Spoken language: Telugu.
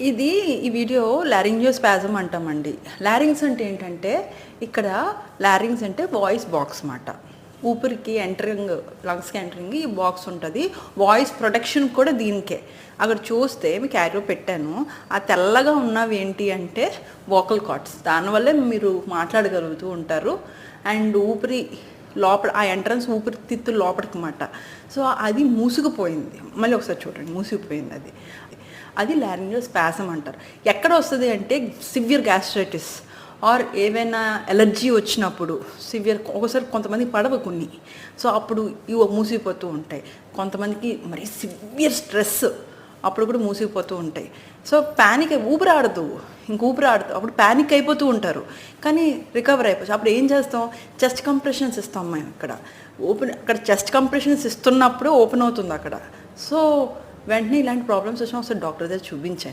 ఇది ఈ వీడియో లారింజియో స్పాజమ్ అంటామండి. లారింగ్స్ అంటే ఏంటంటే ఇక్కడ లారింగ్స్ అంటే వాయిస్ బాక్స్ మాట ఊపిరికి ఎంటరింగ్ లంగ్స్కి ఎంటరింగ్ ఈ బాక్స్ ఉంటుంది. వాయిస్ ప్రొటెక్షన్ కూడా దీనికే. అక్కడ చూస్తే మీకు యారో పెట్టాను. ఆ తెల్లగా ఉన్నవి ఏంటి అంటే వోకల్ కార్డ్స్. దానివల్లే మీరు మాట్లాడగలుగుతూ ఉంటారు. అండ్ ఊపిరి లోపల ఆ ఎంట్రన్స్ ఊపిరితిత్తు లోపలికి మాట సో అది మూసుకుపోయింది. మళ్ళీ ఒకసారి చూడండి మూసుకుపోయింది అది. అది లారింజో స్పాసం అంటారు. ఎక్కడ వస్తుంది అంటే సివియర్ గ్యాస్ట్రైటిస్ ఆర్ ఏవైనా ఎలర్జీ వచ్చినప్పుడు సివియర్ ఒకసారి కొంతమంది పడవ కొన్ని. సో అప్పుడు ఇవి మూసిపోతూ ఉంటాయి. కొంతమందికి మరి సివియర్ స్ట్రెస్ అప్పుడు కూడా మూసిపోతూ ఉంటాయి. సో ప్యానిక్ ఊపిరాడదు ఇంక ఊపిరాడదు అప్పుడు ప్యానిక్ అయిపోతూ ఉంటారు. కానీ రికవర్ అయిపోవచ్చు అప్పుడు ఏం చేస్తాం? చెస్ట్ కంప్రెషన్స్ ఇస్తాం మేము ఇక్కడ. ఓపెన్ అక్కడ చెస్ట్ కంప్రెషన్స్ ఇస్తున్నప్పుడు ఓపెన్ అవుతుంది అక్కడ. సో వెంటనే ఇలాంటి ప్రాబ్లమ్స్ వచ్చినా ఒకసారి డాక్టర్ దగ్గర చూపించండి